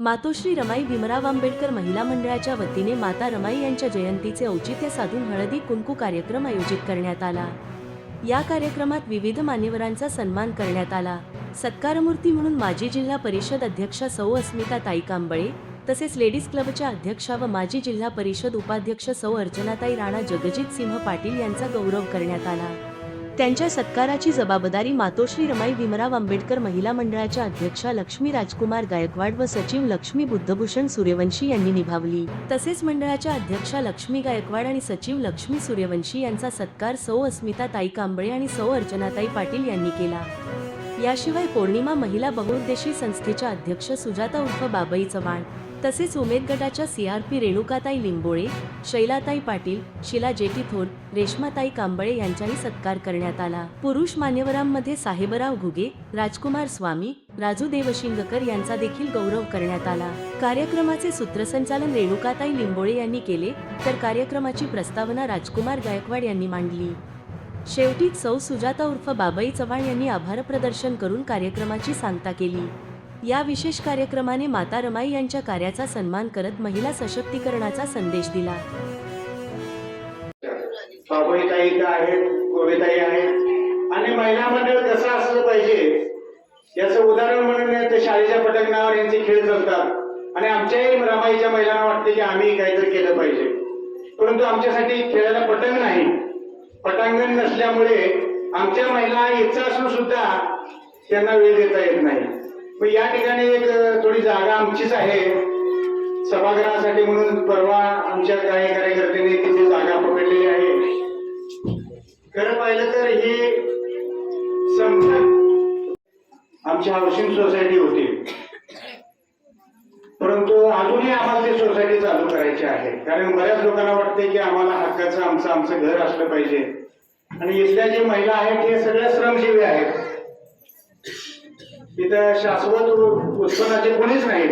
मातोश्री रमाई भीमराव आंबेडकर महिला मंडळाच्या वतीने माता रमाई यांच्या जयंतीचे औचित्य साधून हळदी कुंकू कार्यक्रम आयोजित करण्यात आला. या कार्यक्रमात विविध मान्यवरांचा सन्मान करण्यात आला. सत्कारमूर्ती म्हणून माजी जिल्हा परिषद अध्यक्षा सौ अस्मिता ताई कांबळे तसेच लेडीज क्लबच्या अध्यक्षा व माजी जिल्हा परिषद उपाध्यक्ष सौ अर्चनाताई राणा जगजित सिंह पाटील यांचा गौरव करण्यात आला. त्यांच्या सत्काराची जबाबदारी मातोश्री रमाई भीमराव आंबेडकर महिला मंडळाच्या अध्यक्षा लक्ष्मी राजकुमार गायकवाड व सचिव लक्ष्मी बुद्धभूषण सूर्यवंशी यांनी निभावली. तसेच मंडळाच्या अध्यक्षा लक्ष्मी गायकवाड आणि सचिव लक्ष्मी सूर्यवंशी यांचा सत्कार सौ अस्मिता ताई कांबळे आणि सौ अर्चनाताई पाटील यांनी केला. याशिवाय पौर्णिमा महिला बहुउद्देशी संस्थेच्या अध्यक्ष सुजाता उर्फ बाबई चव्हाण तसेच उमेद गटाच्या सीआरपी रेणुकाताई लिंबोळे शैलाताई पाटील शिला जेटीथोर रेश्माताई कांबळे यांचाही सत्कार करण्यात आला. पुरुष मान्यवरांमध्ये साहेबराव घुगे राजकुमार स्वामी राजू देवशिंगकर यांचा देखील गौरव करण्यात आला. कार्यक्रमाचे सूत्रसंचालन रेणुकाताई लिंबोळे यांनी केले तर कार्यक्रमाची प्रस्तावना राजकुमार गायकवाड यांनी मांडली. शेवटी सौ सुजाता उर्फ बाबाई चव्हाण यांनी आभार प्रदर्शन करून कार्यक्रमाची सांगता केली. या विशेष कार्यक्रमाने माता रमाई यांच्या कार्याचा सन्मान करत महिला सशक्तीकरणाचा संदेश दिला. आहेत आहेत. आणि महिला मंडळ कसं असलं पाहिजे? याचं उदाहरण म्हणून ते शाळेच्या पटकनावर यांचे खेळ चालतात. आणि आमच्याही रमाईच्या महिलांना वाटते की आम्ही काहीतरी केलं पाहिजे. परंतु आमच्यासाठी खेळायला पटंग नाही. पटांगण नसल्यामुळे आमच्या महिला इच्छा असून सुद्धा त्यांना वेळ देता येत नाही. मग या ठिकाणी एक थोडी जागा आमचीच आहे. सभागृहासाठी म्हणून परवा आमच्या काही कार्यकर्त्यांनी तिथे जागा पकडलेली आहे. खरं पाहिलं तर ही समजा आमची हाऊसिंग सोसायटी होती. परंतु अजूनही आम्हाला ती सोसायटी चालू करायची आहे. कारण बऱ्याच लोकांना वाटते की आम्हाला हक्काचं आमचं आमचं घर असलं पाहिजे. आणि इथल्या जे महिला आहेत हे सगळ्या श्रमजीवी आहेत. तिथं शाश्वत उत्पन्नाचे कोणीच नाही.